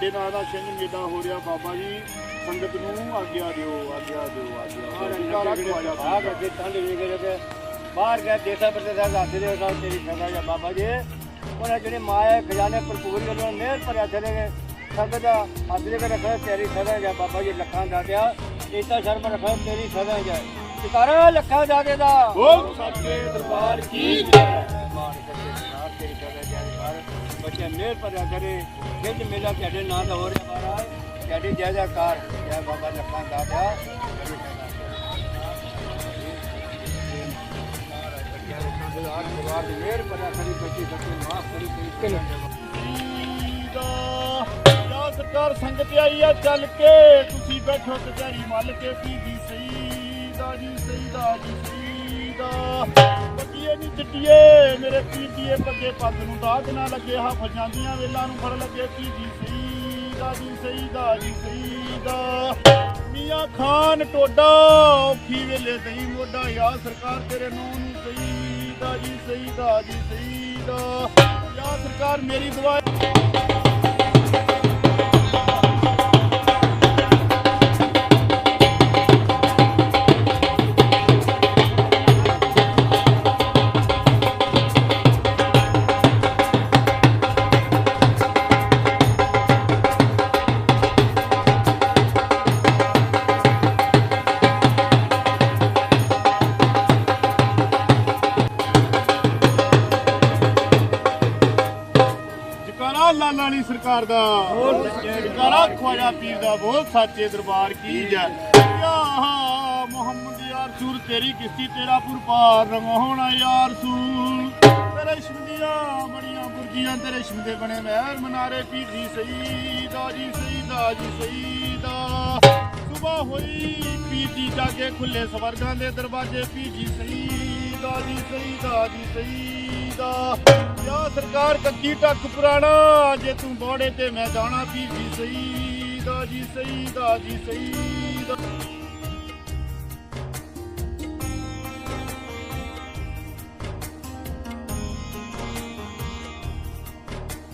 ਤੁਹਾਡੇ ਨਾਲ ਦਾ ਸਿੰਘ ਮੇਲਾ ਹੋ ਰਿਹਾ ਬਾਬਾ ਜੀ ਸੰਗਤ ਨੂੰ ਆਗਿਆ ਦਿਓ ਆਗਿਆ ਦਿਓ ਆਗਿਆ ਬਾਹਰ ਅੱਗੇ ਠੰਡ ਵੀ ਗਏ ਤੇ ਬਾਹਰ ਗਏ ਦੇਸਾਂ ਪ੍ਰਦੇਸਾਂ ਦਾ ਦੇ ਸਾਹਿਬ ਤੇਰੀ ਸਦਾ ਜਾਂ ਬਾਬਾ ਜੀ। ਉਹਨਾਂ ਜਿਹੜੇ ਮਾਇਆ ਖਜ਼ਾਨੇ ਭਰਪੂਰ ਜਦੋਂ ਮਿਹਰ ਭਰਿਆ ਚਲੇ ਗਏ। ਸੰਗਤ ਦਾ ਦੇ ਕੇ ਰੱਖਿਆ ਤੇਰੀ ਸਦਾ ਜਾਂ ਬਾਬਾ ਜੀ ਲੱਖਾਂ ਦਾ ਦਿਆ। ਇਤਾ ਸ਼ਰਮ ਰੱਖਿਆ ਤੇਰੀ ਸਦਾ ਜਾਂ। ਜਕਾਰਾ ਲੱਖਾਂ ਜਾਦੇ ਦਾ ਬੋਲ ਸੱਚੇ ਦਰਬਾਰ ਕੀ ਜੈ। ਮਾਨ ਦਰਬਾਰ ਤੇਰੀ ਸਦਾ ਜਾਂ ਮਿਹਰ ਭਰਿਆ ਕਰੇ। ਖਿੱਚ ਮੇਲਾ ਤੁਹਾਡੇ ਨਾਂ ਦਾ ਹੋ ਰਿਹਾ ਮਹਾਰਾਜ। ਤੁਹਾਡੀ ਜੈ ਜੈਕਾਰ। ਜੈ ਬਾਬਾ ਲੱਖਾਂ ਦਾ ਦਿਆ ਤੇਰੀ ਕਰੀ, ਬੱਚੀ ਬੱਚੇ ਮਾਫ ਕਰੀ ਕਰੀ ਦਾ ਯਾ ਸਰਕਾਰ ਸੰਗਤ ਆਈ ਆ ਚੱਲ ਕੇ। ਤੁਸੀਂ ਬੈਠੋ ਕਚਹਿਰੀ ਮੱਲ ਕੇ। ਪੀਦੀ ਸਹੀ ਦਾ, ਜੀ ਸਹੀ ਦਾ, ਜੀ ਸਹੀ ਦਾ। ਚਿੱਟੀਏ ਮੇਰੇ ਦੀਏ ਪੱਗੇ ਪੱਗ ਨੂੰ ਦਾਗ ਨਾ ਲੱਗੇ ਹਾ ਫਜਾਂਦੀਆਂ ਵੇਲਾਂ ਨੂੰ ਫੜ ਲੱਗੇ ਪੀਦੀ ਸਹੀ ਦਾ ਜੀ ਸਹੀ ਦਾ ਜੀ ਸਹੀ ਦਾ ਮੀਆਂ ਖਾਨ ਟੋਡਾ, ਔਖੀ ਵੇਲੇ ਦਈ ਮੋਢਾ ਯਾ ਸਰਕਾਰ ਤੇਰੇ ਨੂੰ ਨੂੰ ਸਹੀ ਦਾ ਜੀ ਸਹੀ ਦਾ ਜੀ ਸਹੀ ਦਾ ਯਾ ਸਰਕਾਰ ਮੇਰੀ ਦੁਆ ਖਵਾਜਾ ਪੀਰ ਦਾ ਬੋਲ ਸੱਚੇ ਦਰਬਾਰ ਕੀ ਜੈ। ਯਾ ਮੁਹੰਮਦ ਯਾਰ ਸੂਰ ਤੇਰੀ ਕਿਸ਼ਤੀ ਤੇਰਾ ਪੁਰ ਪਾਰ ਰੰਗਾਉਣਾ ਯਾਰ ਸੂਲ ਤੇਰੇ ਇਸ਼ਮ ਦੀਆਂ ਬੜੀਆਂ ਬੁਰਜੀਆਂ ਤੇਰੇ ਇਸ਼ਮ ਦੇ ਬਣੇ ਮਹਿਰ ਮਨਾਰੇ ਪੀਰ ਦੀ ਸਹੀ ਦਾ ਜੀ ਸਹੀ ਦਾ ਜੀ ਸਹੀ ਦਾ ਸੁਬਾ ਹੋਈ ਪੀਰ ਦੀ ਜਾਗੇ ਖੁੱਲੇ ਸਵਰਗਾਂ ਦੇ ਦਰਵਾਜ਼ੇ ਪੀਰ ਜੀ ਸਹੀ ਦਾ ਜੀ ਸਹੀ ਦਾ ਜੀ ਸਹੀ ਦਾ ਯਾ ਸਰਕਾਰ ਕੱਕੀ ਟੱਕ ਪੁਰਾਣਾ ਜੇ ਤੂੰ ਬੋੜੇ ਤੇ ਮੈਂ ਜਾਣਾ ਪੀਰ ਜੀ ਸਹੀ ਦਾ ਜੀ ਸਹੀ ਦਾ ਜੀ ਸਹੀ ਦਾ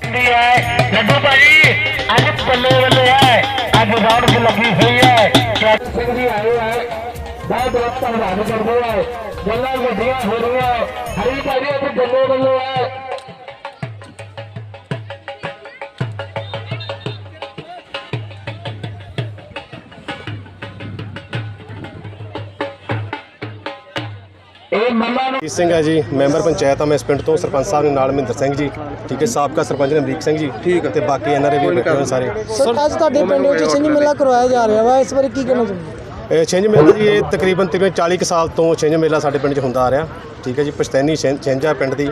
ਹੁੰਦੀ ਹੈ ਲੱਡੂ ਭਾਜੀ ਅੱਜ ਬੱਲੇ ਬੱਲੇ ਹੈ ਅੱਜ ਰੌਣਕ ਲੱਗੀ ਹੋਈ ਹੈ। ਸਿੰਘ ਜੀ ਆਏ ਹੈ ਬਹੁਤ ਬਹੁਤ ਧੰਨਵਾਦ ਕਰਦੇ ਹੈ ਗੱਲਾਂ ਵੱਡੀਆਂ ਹੋ ਰਹੀਆਂ ਹਰੀ ਭਾਜੀ ਅੱਜ ਬੱਲੇ ਬੱਲੇ ਹੈ ਇਹ ਮੰਮਾ ਨੂੰ ਜੀਤ ਸਿੰਘ ਹੈ ਜੀ? ਮੈਂਬਰ ਪੰਚਾਇਤ ਆ ਮੈਂ ਇਸ ਪਿੰਡ ਤੋਂ ਸਰਪੰਚ ਸਾਹਿਬ ਨੇ ਨਾਲ ਮਹਿੰਦਰ ਸਿੰਘ ਜੀ ਠੀਕ ਹੈ ਸਾਬਕਾ ਸਰਪੰਚ ਨੇ ਅਮਰੀਕ ਸਿੰਘ ਜੀ ਠੀਕ ਤੇ ਬਾਕੀ ਐਨਆਰਏ ਵੀ ਬੈਠੇ ਹੋਏ ਸਾਰੇ। ਸਰ ਅੱਜ ਤੁਹਾਡੇ ਪਿੰਡ ਵਿੱਚ ਛਿੰਝ ਮੇਲਾ ਕਰਵਾਇਆ ਜਾ ਰਿਹਾ ਵਾ ਇਸ ਬਾਰੇ ਕੀ ਕਹਿਣਾ ਚਾਹੁੰਦੇ ਛਿੰਝ ਮੇਲਾ ਜੀ, ਇਹ ਤਕਰੀਬਨ ਤਕਰੀਬਨ 40 ਕੁ ਸਾਲ ਤੋਂ ਛਿੰਝ ਮੇਲਾ ਸਾਡੇ ਪਿੰਡ 'ਚ ਹੁੰਦਾ ਆ ਰਿਹਾ। ਠੀਕ ਹੈ ਜੀ ਪਛਤੈਨੀ ਛਿੰਝ ਛਿੰਝ ਪਿੰਡ ਦੀ।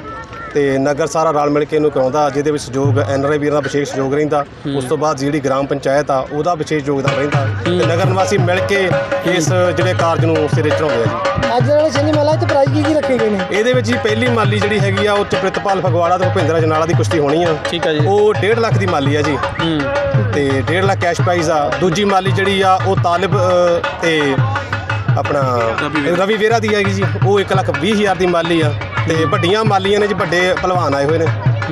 ਤੇ ਨਗਰ ਸਾਰਾ ਰਲ ਮਿਲ ਕੇ ਇਹਨੂੰ ਕਰਾਉਂਦਾ ਜਿਹਦੇ ਵਿੱਚ ਸਹਿਯੋਗ ਐਨਆਰਏ ਵੀਰਾਂ ਦਾ ਵਿਸ਼ੇਸ਼ ਸਹਿਯੋਗ ਰਹਿੰਦਾ। ਉਸ ਤੋਂ ਬਾਅਦ ਜਿਹੜੀ ਗ੍ਰਾਮ ਪੰਚਾਇਤ ਆ ਉਹਦਾ ਵਿਸ਼ੇਸ਼ ਯੋਗਦਾਨ ਰਹਿੰਦਾ। ਤੇ ਨਗਰ ਨਿਵਾਸੀ ਮਿਲ ਕੇ ਇਸ ਜਿਹੜੇ ਕਾਰਜ ਨੂੰ ਸਿਰੇ ਚੜਾਉਂਦੇ ਆ ਜੀ। ਅੱਜ ਜਿਹੜਾ ਛਿੰਝ ਮੇਲਾ ਤੇ ਪ੍ਰਾਈਜ਼ ਕੀ ਕੀ ਰੱਖੇ ਗਏ ਨੇ? ਇਹਦੇ ਵਿੱਚ ਜੀ ਪਹਿਲੀ ਮਾਲੀ ਜਿਹੜੀ ਹੈਗੀ ਆ ਉਹ 'ਚ ਪ੍ਰਿਤਪਾਲ ਫਗਵਾੜਾ ਤੇ ਭੁਪਿੰਦਰ ਜਨਾਲਾ ਦੀ ਕੁਸ਼ਤੀ ਹੋਣੀ ਆ। ਠੀਕ ਹੈ ਜੀ। ਉਹ 1.5 ਲੱਖ ਦੀ ਮਾਲੀ ਆ ਜੀ। ਤੇ 1.5 ਲੱਖ ਕੈਸ਼ ਪ੍ਰਾਈਜ਼ ਆ। ਦੂਜੀ ਮਾਲੀ ਜਿਹੜੀ ਆ ਉਹ ਤਾਲਿਬ ਤੇ ਆਪਣਾ ਰਵੀ ਵੇਰਾ ਦੀ ਹੈਗੀ ਜੀ, ਉਹ 1 ਲੱਖ 20 ਹਜ਼ਾਰ ਦੀ ਮਾਲੀ ਆ, ਤੇ ਵੱਡੀਆਂ ਮਾਲੀਆਂ ਨੇ ਜੀ, ਵੱਡੇ ਪਹਿਲਵਾਨ ਆਏ ਹੋਏ ਨੇ।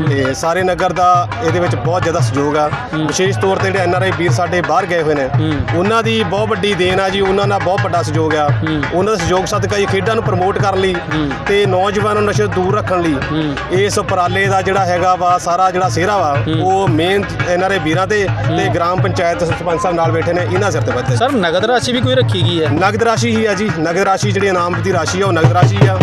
ਤੇ ਸਾਰੇ ਨਗਰ ਦਾ ਇਹਦੇ ਵਿੱਚ ਬਹੁਤ ਜ਼ਿਆਦਾ ਸਹਿਯੋਗ ਆ। ਵਿਸ਼ੇਸ਼ ਤੌਰ ਤੇ ਜਿਹੜੇ ਐਨਆਰਆਈ ਵੀਰ ਸਾਡੇ ਬਾਹਰ ਗਏ ਹੋਏ ਨੇ ਉਹਨਾਂ ਦੀ ਬਹੁਤ ਵੱਡੀ ਦੇਣ ਆ ਜੀ ਉਹਨਾਂ ਦਾ ਬਹੁਤ ਵੱਡਾ ਸਹਿਯੋਗ ਆ। ਉਹਨਾਂ ਦਾ ਸਹਿਯੋਗ ਸਦਕਾ ਇਹ ਖੇਡਾਂ ਨੂੰ ਪ੍ਰਮੋਟ ਕਰਨ ਲਈ ਤੇ ਨੌਜਵਾਨਾਂ ਨੂੰ ਨਸ਼ੇ ਤੋਂ ਦੂਰ ਰੱਖਣ ਲਈ ਇਸ ਉਪਰਾਲੇ ਦਾ ਜਿਹੜਾ ਹੈਗਾ ਵਾ ਸਾਰਾ ਜਿਹੜਾ ਸਿਹਰਾ ਵਾ ਉਹ ਮੇਨ ਐਨਆਰਆਈ ਵੀਰਾਂ ਤੇ ਤੇ ਗ੍ਰਾਮ ਪੰਚਾਇਤ ਸਰਪੰਚ ਸਾਹਿਬ ਨਾਲ ਬੈਠੇ ਨੇ ਇਹਨਾਂ ਸਿਰ ਤੇ ਬੱਤੇ ਸਰ ਨਗਦ ਰਾਸ਼ੀ ਵੀ ਕੋਈ ਰੱਖੀ ਗਈ ਹੈ? ਨਗਦ ਰਾਸ਼ੀ ਹੀ ਆ ਜੀ ਨਗਦ ਰਾਸ਼ੀ ਜਿਹੜੀ ਇਨਾਮ ਦੀ ਰਾਸ਼ੀ ਆ ਉਹ ਨਗਦ ਰਾਸ਼ੀ ਆ।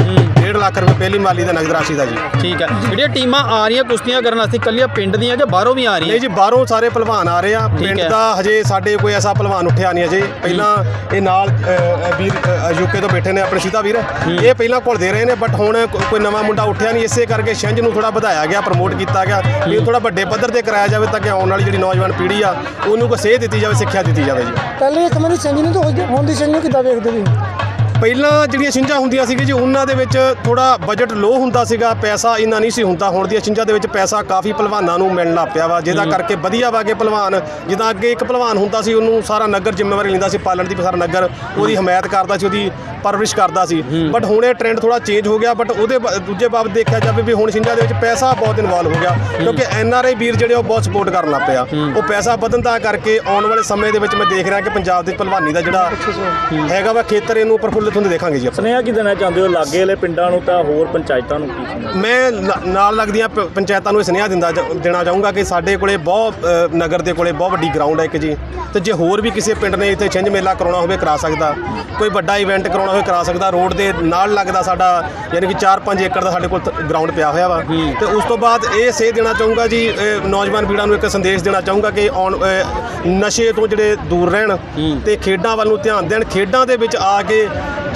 1.5 ਲੱਖ ਰੁਪਏ ਪਹਿਲੀ ਮਾਲੀ ਦਾ ਨਗਦ ਰਾਸ਼ੀ ਦਾ ਜੀ। ਠੀਕ ਹੈ। ਜਿਹੜੀਆਂ ਟੀਮਾਂ ਆ ਰਹੀਆਂ ਕੁਸ਼ਤੀਆਂ ਕਰਨ ਵਾਸਤੇ ਕੱਲੀਆਂ ਪਿੰਡ ਦੀਆਂ ਜਾਂ ਬਾਹਰੋਂ ਵੀ ਆ ਰਹੀਆਂ? ਨਹੀਂ ਜੀ ਬਾਹਰੋਂ ਸਾਰੇ ਪਹਿਲਵਾਨ ਆ ਰਹੇ ਆ। ਪਿੰਡ ਹੈ। ਦਾ ਹਜੇ ਸਾਡੇ ਕੋਈ ਐਸਾ ਪਹਿਲਵਾਨ ਉੱਠਿਆ ਨਹੀਂ ਅਜੇ। ਪਹਿਲਾਂ ਇਹ ਨਾਲ ਅ, ਅ, ਵੀਰ ਯੂਕੇ ਤੋਂ ਬੈਠੇ ਨੇ ਆਪਣੇ ਸੀਤਾ ਵੀਰ। ਇਹ ਪਹਿਲਾਂ ਘੁਲਦੇ ਰਹੇ ਨੇ ਬਟ ਹੁਣ ਕੋ- ਕੋਈ ਨਵਾਂ ਮੁੰਡਾ ਉੱਠਿਆ ਨਹੀਂ। ਇਸੇ ਕਰਕੇ ਛਿੰਝ ਨੂੰ ਥੋੜਾ ਵਧਾਇਆ ਗਿਆ ਪ੍ਰਮੋਟ ਕੀਤਾ ਗਿਆ। ਵੀ ਥੋੜਾ ਵੱਡੇ ਪੱਧਰ ਤੇ ਕਰਾਇਆ ਜਾਵੇ ਤਾਂ ਕਿ ਆਉਣ ਵਾਲੀ ਜਿਹੜੀ ਨੌਜਵਾਨ ਪੀੜ੍ਹੀ ਆ ਉਹਨੂੰ ਕੋਈ ਸੇਧ ਦਿੱਤੀ ਜਾਵੇ ਸਿੱਖਿਆ ਦਿੱਤੀ ਜਾਵੇ ਜੀ। ਪਹਿਲੇ ਸਮੇਂ ਦੀ ਛਿੰਝ ਨੂੰ ਤੇ ਹੁਣ ਦੀ- ਹੁਣ ਦੀ ਛਿੰਝ ਨੂੰ ਕਿੱਦਾਂ ਵੇਖਦੇ ਜੀ ਪਹਿਲਾਂ ਜਿਹੜੀਆਂ ਛਿੰਝਾਂ ਹੁੰਦੀਆਂ ਸੀਗੀਆਂ ਜੀ ਉਹਨਾਂ ਦੇ ਵਿੱਚ ਥੋੜਾ ਬਜਟ ਲੋ ਹੁੰਦਾ ਸੀਗਾ ਪੈਸਾ ਇੰਨਾ ਨਹੀਂ ਸੀ ਹੁੰਦਾ। ਹੁਣ ਦੀਆਂ ਛਿੰਝਾਂ ਦੇ ਵਿੱਚ ਪੈਸਾ ਕਾਫੀ ਪਹਿਲਵਾਨਾਂ ਨੂੰ ਮਿਲਣ ਲੱਗ ਪਿਆ ਵਾ ਜਿਹਦਾ ਕਰਕੇ ਵਧੀਆ ਵਾ ਕੇ ਪਹਿਲਵਾਨ ਜਿੱਦਾਂ ਅੱਗੇ ਇੱਕ ਪਹਿਲਵਾਨ ਹੁੰਦਾ ਸੀ ਉਹਨੂੰ ਸਾਰਾ ਨਗਰ ਜ਼ਿੰਮੇਵਾਰੀ ਲੈਂਦਾ ਸੀ ਪਾਲਣ ਦੀ ਸਾਰਾ ਨਗਰ ਉਹਦੀ ਹਮਾਇਤ ਕਰਦਾ ਸੀ ਉਹਦੀ ਪਰਵਰਿਸ਼ ਕਰਦਾ ਸੀ। ਬਟ ਹੁਣ ਇਹ ਟ੍ਰੈਂਡ ਥੋੜਾ ਚੇਂਜ ਹੋ ਗਿਆ ਬਟ ਉਹਦੇ ਦੂਜੇ ਬਾਬਤ ਦੇਖਿਆ ਜਾਵੇ ਵੀ ਹੁਣ ਛਿੰਝਾਂ ਦੇ ਵਿੱਚ ਪੈਸਾ ਬਹੁਤ ਇਨਵੋਲਵ ਹੋ ਗਿਆ ਕਿਉਂਕਿ ਐਨ ਆਰ ਆਈ ਵੀਰ ਜਿਹੜੇ ਉਹ ਬਹੁਤ ਸਪੋਰਟ ਕਰਨ ਲੱਗ ਪਿਆ। ਉਹ ਪੈਸਾ ਵਧਣ ਦਾ ਕਰਕੇ ਆਉਣ ਵਾਲੇ ਸਮੇਂ ਦੇ ਵਿੱਚ ਮੈਂ ਦੇਖ ਰਿਹਾ ਕਿ ਪੰਜਾਬ ਦੇ ਪਹਿਲਵਾਨੀ ਦਾ ਜਿਹੜਾ ਹੈਗਾ ਵਾ ਖੇਤਰ ਇਹਨੂੰ ਪ੍ਰਫੁੱਲਿਤ ਹੁੰਦੇ ਦੇਖਾਂਗੇ ਜੀ ਆਪਾਂ। ਸੁਨੇਹਾ ਕੀ ਦੇਣਾ ਚਾਹੁੰਦੇ ਹੋ? ਲਾਗੇ ਵਾਲੇ ਪਿੰਡਾਂ ਨੂੰ ਤਾਂ ਹੋਰ ਪੰਚਾਇਤਾਂ ਨੂੰ ਕੀ ਮੈਂ ਨ- ਨਾਲ ਲੱਗਦੀਆਂ ਪ- ਪੰਚਾਇਤਾਂ ਨੂੰ ਇਹ ਸੁਨੇਹਾ ਦਿੰਦਾ ਜ- ਦੇਣਾ ਚਾਹੂੰਗਾ ਕਿ ਸਾਡੇ ਕੋਲੇ ਬਹੁਤ ਅ, ਨਗਰ ਦੇ ਕੋਲੇ ਬਹੁਤ ਵੱਡੀ ਗਰਾਊਂਡ ਹੈ ਇੱਕ ਜੀ। ਤੇ ਜੇ ਹੋਰ ਵੀ ਕਿਸੇ ਪਿੰਡ ਨੇ ਇੱਥੇ ਛਿੰਝ ਮੇਲਾ ਕਰਾਉਣਾ ਹੋਵੇ ਕਰਾ ਸਕਦਾ। ਕੋਈ ਵੱਡਾ ਇਵੈਂਟ ਕਰਾਉਣਾ ਹੋਵੇ ਕਰਾ ਸਕਦਾ। ਰੋਡ ਦੇ ਨਾਲ ਲੱਗਦਾ ਸਾਡਾ ਯਾਨੀ ਕਿ 4-5 ਏਕੜ ਦਾ ਸਾਡੇ ਕੋਲ ਗਰਾਊਂਡ ਪਿਆ ਹੋਇਆ ਵਾ। ਤੇ ਉਸ ਤੋਂ ਬਾਅਦ ਇਹ ਸੇਧ ਦੇਣਾ ਚਾਹੂੰਗਾ ਜੀ ਅ, ਨੌਜਵਾਨ ਵੀਰਾਂ ਨੂੰ ਇੱਕ ਸੰਦੇਸ਼ ਦੇਣਾ ਚਾਹੂੰਗਾ ਕਿ ਅ, ਨਸ਼ੇ ਤੋਂ ਜਿਹੜੇ ਦੂਰ ਰਹਿਣ ਤੇ ਖੇਡਾਂ ਵੱਲ ਨੂੰ ਧਿਆਨ ਦੇਣ। ਖੇਡਾਂ ਦੇ ਵਿੱਚ ਆ ਕੇ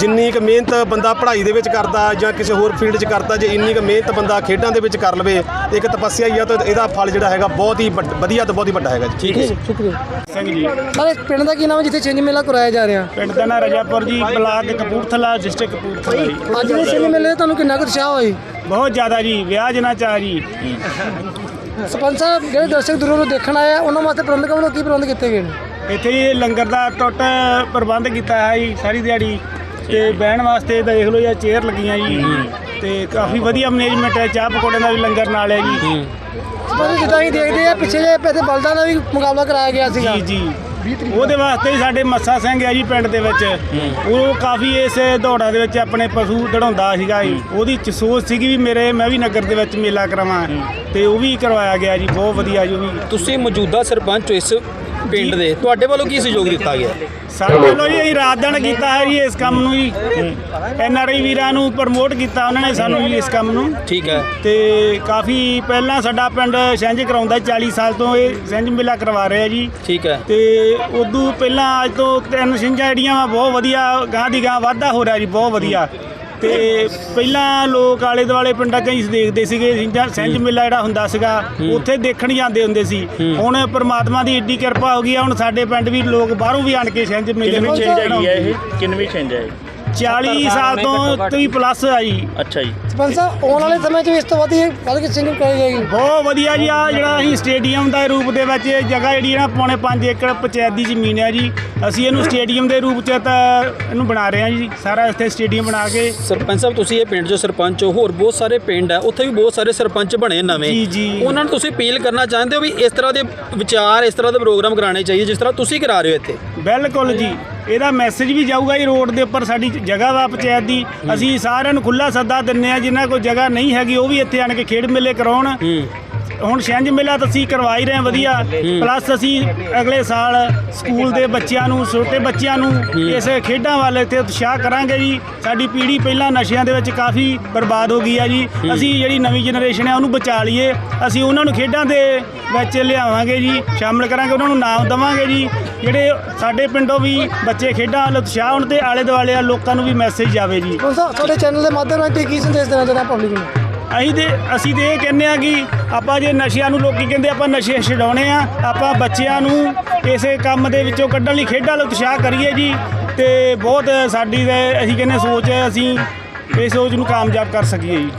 ਜਿੰਨੀ ਕੁ ਮਿਹਨਤ ਬੰਦਾ ਪੜ੍ਹਾਈ ਦੇ ਵਿੱਚ ਕਰਦਾ ਜਾਂ ਕਿਸੇ ਹੋਰ ਫੀਲਡ 'ਚ ਕਰਦਾ ਜੇ ਇੰਨੀ ਕੁ ਮਿਹਨਤ ਬੰਦਾ ਖੇਡਾਂ ਦੇ ਵਿੱਚ ਕਰ ਲਵੇ ਇੱਕ ਤਪੱਸਿਆ ਹੀ ਆ ਤਾਂ ਇਹਦਾ ਫਲ ਜਿਹੜਾ ਹੈਗਾ ਬਹੁਤ ਹੀ ਵੱਡ- ਵਧੀਆ ਤੇ ਬਹੁਤ ਹੀ ਵੱਡਾ ਹੈਗਾ ਜੀ। ਠੀਕ ਹੈ ਜੀ। ਸ਼ੁਕਰੀਆ। ਸਿੰਘ ਜੀ। ਸਰ ਇਸ ਪਿੰਡ ਦਾ ਕੀ ਨਾਮ ਹੈ ਜਿੱਥੇ ਛਿੰਝ ਮੇਲਾ ਕਰਵਾਇਆ ਜਾ ਰਿਹਾ? ਪਿੰਡ ਦਾ ਨਾਂ ਰਜਾਪੁਰ ਜੀ ਬਲਾਕ ਕਪੂਰਥਲਾ ਡਿਸਟ੍ਰਿਕਟ ਕਪੂਰਥਲਾ ਜੀ। ਅੱਜ ਦੇ ਛਿੰਝ ਮੇਲੇ 'ਤੇ ਤੁਹਾਨੂੰ ਕਿੰਨਾ ਕੁ ਉਤਸ਼ਾਹ ਹੋਈ? ਬਹੁਤ ਜ਼ਿਆਦਾ ਜੀ ਵਿਆਹ ਜਨਾ ਚਾਹ ਜੀ। ਸਰਪੰਚ ਸਾਹਿਬ ਜਿਹੜੇ ਦਰਸ਼ਕ ਦੂਰੋਂ ਨੂੰ ਦੇਖਣ ਆਏ ਆ ਉਹਨਾਂ ਵਾਸਤੇ ਪ੍ਰਬੰਧਕਾਂ ਵੱਲੋਂ ਕੀ ਪ੍ਰਬੰਧ ਕੀਤੇ ਗਏ ਨੇ? ਇੱਥੇ ਜੀ ਲੰਗਰ ਦਾ ਟੁੱਟ ਪ੍ਰਬੰਧ ਕੀਤਾ ਹੈ ਜੀ ਸਾਰੀ ਦਿਹਾੜੀ। ਤੇ ਬਹਿਣ ਵਾਸਤੇ ਦੇਖ ਲਓ ਜੀ ਚੇਅਰ ਲੱਗੀਆਂ ਜੀ। ਤੇ ਕਾਫੀ ਵਧੀਆ ਮੈਨੇਜਮੈਂਟ ਹੈ ਚਾਹ ਪਕੌੜਿਆਂ ਦਾ ਵੀ ਲੰਗਰ ਨਾਲ ਹੈ ਜੀ। ਸਰਪੰਚ ਜਿੱਦਾਂ ਅਸੀਂ ਦੇਖਦੇ ਆ ਪਿੱਛੇ ਜੇ ਇੱਥੇ ਬਲਦਾਂ ਦਾ ਵੀ ਮੁਕਾਬਲਾ ਕਰਾਇਆ ਗਿਆ ਸੀਗਾ। ਜੀ ਜੀ। ਉਹਦੇ ਵਾਸਤੇ ਹੀ ਸਾਡੇ ਮੱਸਾ ਸਿੰਘ ਹੈ ਜੀ ਪਿੰਡ ਦੇ ਵਿੱਚ। ਉਹ ਕਾਫੀ ਇਸ ਦੌੜਾਂ ਦੇ ਵਿੱਚ ਆਪਣੇ ਪਸ਼ੂ ਦੜਾਉਂਦਾ ਸੀਗਾ ਜੀ। ਉਹਦੀ ਸੋਚ ਸੀਗੀ ਵੀ ਮੇਰੇ ਮੈਂ ਵੀ ਨਗਰ ਦੇ ਵਿੱਚ ਮੇਲਾ ਕਰਾਵਾਂ। ਤੇ ਉਹ ਵੀ ਕਰਵਾਇਆ ਗਿਆ ਜੀ ਬਹੁਤ ਵਧੀਆ ਜੀ ਉਹ ਵੀ। ਤੁਸੀਂ ਮੌਜੂਦਾ ਸਰਪੰਚ ਹੋ ਇਸ ਪਿੰਡ ਦੇ। ਤੁਹਾਡੇ ਵੱਲੋਂ ਕੀ ਸਹਿਯੋਗ ਦਿੱਤਾ ਗਿਆ? ਸਾਡੇ ਵੱਲੋਂ ਜੀ ਅਸੀਂ ਰਾਤ ਦਿਨ ਕੀਤਾ ਹੈ ਜੀ ਇਸ ਕੰਮ ਨੂੰ ਜੀ। ਐਨ ਆਰ ਆਈ ਵੀਰਾਂ ਨੂੰ ਪ੍ਰਮੋਟ ਕੀਤਾ ਉਹਨਾਂ ਨੇ ਸਾਨੂੰ ਜੀ ਇਸ ਕੰਮ ਨੂੰ। ਠੀਕ ਹੈ। ਤੇ ਕਾਫੀ ਪਹਿਲਾਂ ਸਾਡਾ ਪਿੰਡ ਛਿੰਝ ਕਰਾਉਂਦਾ 40 ਸਾਲ ਤੋਂ ਇਹ ਛਿੰਝ ਮੇਲਾ ਕਰਵਾ ਰਿਹਾ ਜੀ। ਠੀਕ ਹੈ। ਤੇ ਉਦੋਂ ਪਹਿਲਾਂ ਅੱਜ ਤੋਂ ਤਿੰਨ ਛਿੰਝਾਂ ਜਿਹੜੀਆਂ ਵਾ ਬਹੁਤ ਵਧੀਆ ਗਾਂ ਦੀ ਗਾਂ ਵਾਧਾ ਹੋ ਰਿਹਾ ਜੀ ਬਹੁਤ ਵਧੀਆ। ਤੇ ਪਹਿਲਾਂ ਲੋਕ ਆਲੇ ਦੁਆਲੇ ਪਿੰਡਾਂ 'ਚ ਹੀ ਦੇਖਦੇ ਸੀਗੇ ਛਿੰਝਾਂ ਛਿੰਝ ਮੇਲਾ ਜਿਹੜਾ ਹੁੰਦਾ ਸੀਗਾ ਉੱਥੇ ਦੇਖਣ ਜਾਂਦੇ ਹੁੰਦੇ ਸੀ। ਹੁਣ ਪ੍ਰਮਾਤਮਾ ਦੀ ਏਡੀ ਕਿਰਪਾ ਹੋ ਗਈ ਆ ਹੁਣ ਸਾਡੇ ਪਿੰਡ ਵੀ ਲੋਕ ਬਾਹਰੋਂ ਵੀ ਆਣ ਕੇ ਛਿੰਝ ਮੇਲੇ ਕਿੰਨਵੀਂ ਵਿੱਚ ਚੇਂਜ ਹੈਗੀ ਹੈ ਇਹ? ਕਿੰਨਵੀਂ ਚੇਂਜ ਹੈ ਇਹ? 40 ਸਾਲ ਤੋਂ ਵੀ ਪਲੱਸ ਆ ਜੀ। ਅੱਛਾ ਜੀ। ਸਰਪੰਚ ਸਾਹਿਬ ਆਉਣ ਵਾਲੇ ਸਮੇਂ 'ਚ ਵੀ ਇਸ ਤੋਂ ਵੱਧ ਹੀ ਵੱਧ ਕੇ ਕਰਾਈ ਜਾਏਗੀ। ਬਹੁਤ ਵਧੀਆ ਜੀ ਆ ਜਿਹੜਾ ਅਸੀਂ ਸਟੇਡੀਅਮ ਦਾ ਰੂਪ ਦੇ ਵਿੱਚ ਇਹ ਜਗ੍ਹਾ ਜਿਹੜੀ ਹੈ ਨਾ ਪੌਣੇ 5 ਏਕੜ ਪੰਚਾਇਤ ਦੀ ਜ਼ਮੀਨ ਹੈ ਜੀ। ਅਸੀਂ ਇਹਨੂੰ ਸਟੇਡੀਅਮ ਦੇ ਰੂਪ 'ਚ ਤਾਂ ਇਹਨੂੰ ਬਣਾ ਰਹੇ ਹਾਂ ਜੀ। ਸਾਰਾ ਇੱਥੇ ਸਟੇਡੀਅਮ ਬਣਾ ਕੇ। ਸਰਪੰਚ ਸਾਹਿਬ ਤੁਸੀਂ ਇਹ ਪਿੰਡ 'ਚੋਂ ਸਰਪੰਚ ਹੋ ਹੋਰ ਬਹੁਤ ਸਾਰੇ ਪਿੰਡ ਆ ਉੱਥੇ ਵੀ ਬਹੁਤ ਸਾਰੇ ਸਰਪੰਚ ਬਣੇ ਨਵੇਂ। ਜੀ, ਜੀ। ਉਹਨਾਂ ਨੂੰ ਤੁਸੀਂ ਅਪੀਲ ਕਰਨਾ ਚਾਹੁੰਦੇ ਹੋ ਵੀ ਇਸ ਤਰ੍ਹਾਂ ਦੇ ਵਿਚਾਰ ਇਸ ਤਰ੍ਹਾਂ ਦੇ ਪ੍ਰੋਗਰਾਮ ਕਰਾਉਣੇ ਚਾਹੀਏ ਜਿਸ ਤਰ੍ਹਾਂ ਤੁਸੀਂ ਕਰਾ ਰਹੇ ਹੋ ਇੱਥੇ? ਬਿਲਕੁਲ ਜੀ। ਇਹਦਾ ਮੈਸੇਜ ਵੀ ਜਾਊਗਾ ਜੀ ਰੋਡ ਦੇ ਉੱਪਰ ਸਾਡੀ ਜਗ੍ਹਾ ਵਾ ਪੰਚਾਇਤ ਦੀ ਅਸੀਂ ਸਾਰਿਆਂ ਨੂੰ ਖੁੱਲਾ ਸੱਦਾ ਦਿੰਨੇ ਆ ਜਿਨ੍ਹਾਂ ਕੋਲ ਜਗ੍ਹਾ ਨਹੀਂ ਹੈਗੀ ਉਹ ਵੀ ਇੱਥੇ ਆਣ ਕੇ ਖੇਡ ਮੇਲੇ ਕਰਾਉਣ। ਹੁਣ ਛਿੰਝ ਮੇਲਾ ਤਾਂ ਅਸੀਂ ਕਰਵਾ ਹੀ ਰਹੇ ਹਾਂ ਵਧੀਆ। ਪਲੱਸ ਅਸੀਂ ਅਗਲੇ ਸਾਲ ਸਕੂਲ ਦੇ ਬੱਚਿਆਂ ਨੂੰ ਛੋਟੇ ਬੱਚਿਆਂ ਨੂੰ ਇਸ ਖੇਡਾਂ ਵੱਲ ਤੇ ਉਤਸ਼ਾਹ ਕਰਾਂਗੇ ਜੀ। ਸਾਡੀ ਪੀੜ੍ਹੀ ਪਹਿਲਾਂ ਨਸ਼ਿਆਂ ਦੇ ਵਿੱਚ ਕਾਫੀ ਬਰਬਾਦ ਹੋ ਗਈ ਆ ਜੀ। ਅਸੀਂ ਜਿਹੜੀ ਨਵੀਂ ਜਨਰੇਸ਼ਨ ਹੈ ਉਹਨੂੰ ਬਚਾ ਲਈਏ। ਅਸੀਂ ਉਹਨਾਂ ਨੂੰ ਖੇਡਾਂ ਦੇ ਵਿੱਚ ਲਿਆਵਾਂਗੇ ਜੀ ਸ਼ਾਮਲ ਕਰਾਂਗੇ ਉਹਨਾਂ ਨੂੰ ਨਾਮ ਦੇਵਾਂਗੇ ਜੀ। ਜਿਹੜੇ ਸਾਡੇ ਪਿੰਡੋਂ ਵੀ ਬੱਚੇ ਖੇਡਾਂ ਵੱਲ ਉਤਸ਼ਾਹ ਹੋਣ ਤੇ ਆਲੇ ਦੁਆਲੇ ਆ ਲੋਕਾਂ ਨੂੰ ਵੀ ਮੈਸੇਜ ਜਾਵੇ ਜੀ। ਸਾਹਿਬ ਤੁਹਾਡੇ ਚੈਨਲ ਦੇ ਮਾਧਿਅਮ ਨਾਲ ਤੁਸੀਂ ਕੀ ਸੰਦੇਸ਼ ਦੇਣਾ ਚਾਹੁੰਦੇ ਪਬਲਿਕ ਨੂੰ? ਅਸੀਂ ਤੇ ਅਸੀਂ ਤੇ ਇਹ ਕਹਿੰਦੇ ਆ ਕਿ ਆਪਾਂ ਜੇ ਨਸ਼ਿਆਂ ਨੂੰ ਲੋਕੀ ਕਹਿੰਦੇ ਆਪਾਂ ਨਸ਼ੇ ਛਡਾਉਣੇ ਆ ਆਪਾਂ ਬੱਚਿਆਂ ਨੂੰ ਇਸੇ ਕੰਮ ਦੇ ਵਿੱਚੋਂ ਕੱਢਣ ਲਈ ਖੇਡਾਂ ਵੱਲ ਉਤਸ਼ਾਹ ਕਰੀਏ ਜੀ। ਤੇ ਬਹੁਤ ਸਾਡੀ ਤੇ ਅਸੀਂ ਕਹਿੰਦੇ ਸੋਚ ਹੈ ਅਸੀਂ ਇਸ ਸੋਚ ਨੂੰ ਕਾਮਯਾਬ ਕਰ ਸਕੀਏ ਜੀ।